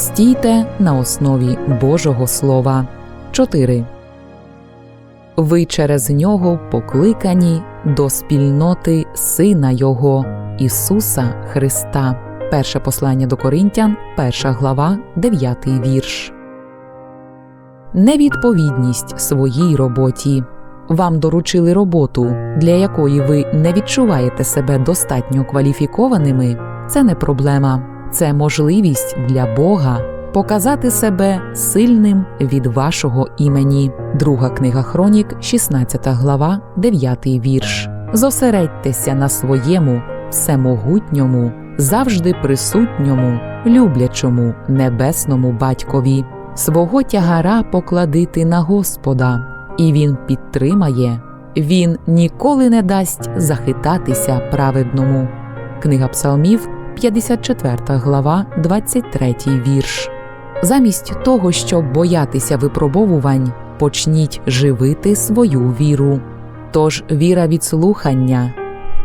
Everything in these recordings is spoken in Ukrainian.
Стійте на основі Божого Слова. 4. Ви через нього покликані до спільноти Сина Його, Ісуса Христа. Перше послання до Коринтян, перша глава, 9 вірш. Невідповідність своїй роботі. Вам доручили роботу, для якої ви не відчуваєте себе достатньо кваліфікованими. Це не проблема, це можливість для Бога показати себе сильним від вашого імені. Друга книга Хронік, 16 глава, 9 вірш. Зосередьтеся на своєму всемогутньому, завжди присутньому, люблячому небесному батькові. Свого тягара покладити на Господа, і Він підтримає, Він ніколи не дасть захитатися праведному. Книга Псалмів, 54 глава, 23 вірш. Замість того, щоб боятися випробовувань, почніть живити свою віру. Тож віра від слухання,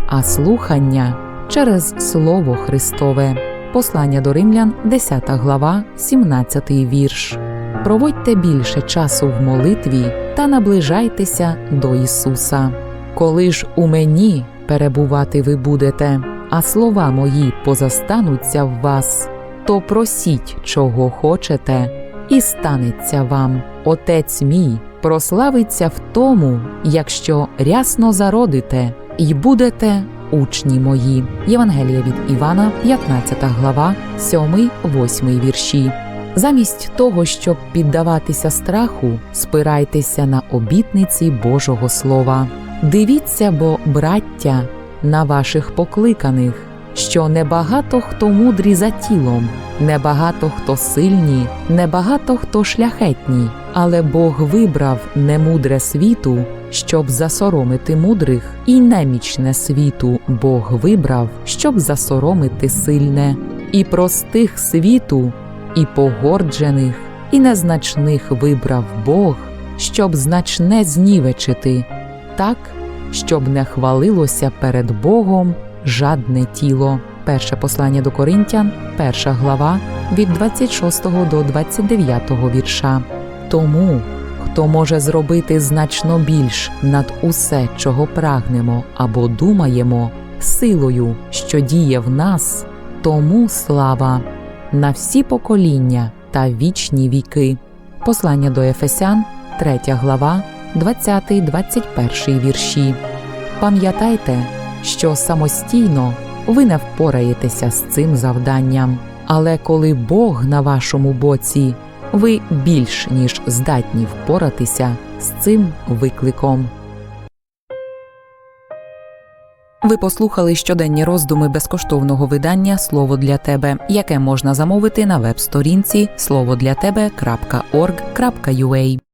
а слухання через Слово Христове. Послання до римлян, 10 глава, 17 вірш. Проводьте більше часу в молитві та наближайтеся до Ісуса. Коли ж у мені перебувати ви будете, а слова мої позастануться в вас, то просіть, чого хочете, і станеться вам. Отець мій прославиться в тому, якщо рясно зародите, і будете учні мої. Євангелія від Івана, 15 глава, 7-8 вірші. Замість того, щоб піддаватися страху, спирайтеся на обітниці Божого Слова. Дивіться, бо, браття, на ваших покликаних, що небагато хто мудрі за тілом, небагато хто сильні, небагато хто шляхетні, але Бог вибрав немудре світу, щоб засоромити мудрих, і немічне світу Бог вибрав, щоб засоромити сильне, і простих світу, і погорджених, і незначних вибрав Бог, щоб значне знівечити, так, щоб не хвалилося перед Богом жадне тіло. Перше послання до Коринтян, перша глава від 26 до 29 вірша. Тому, хто може зробити значно більш над усе, чого прагнемо або думаємо, силою, що діє в нас, тому слава на всі покоління та вічні віки. Послання до Ефесян, 3 глава, 20-21 вірші. Пам'ятайте, що самостійно ви не впораєтеся з цим завданням, але коли Бог на вашому боці, ви більш ніж здатні впоратися з цим викликом. Ви послухали щоденні роздуми безкоштовного видання Слово для тебе, яке можна замовити на веб-сторінці словодлятебе.org.ua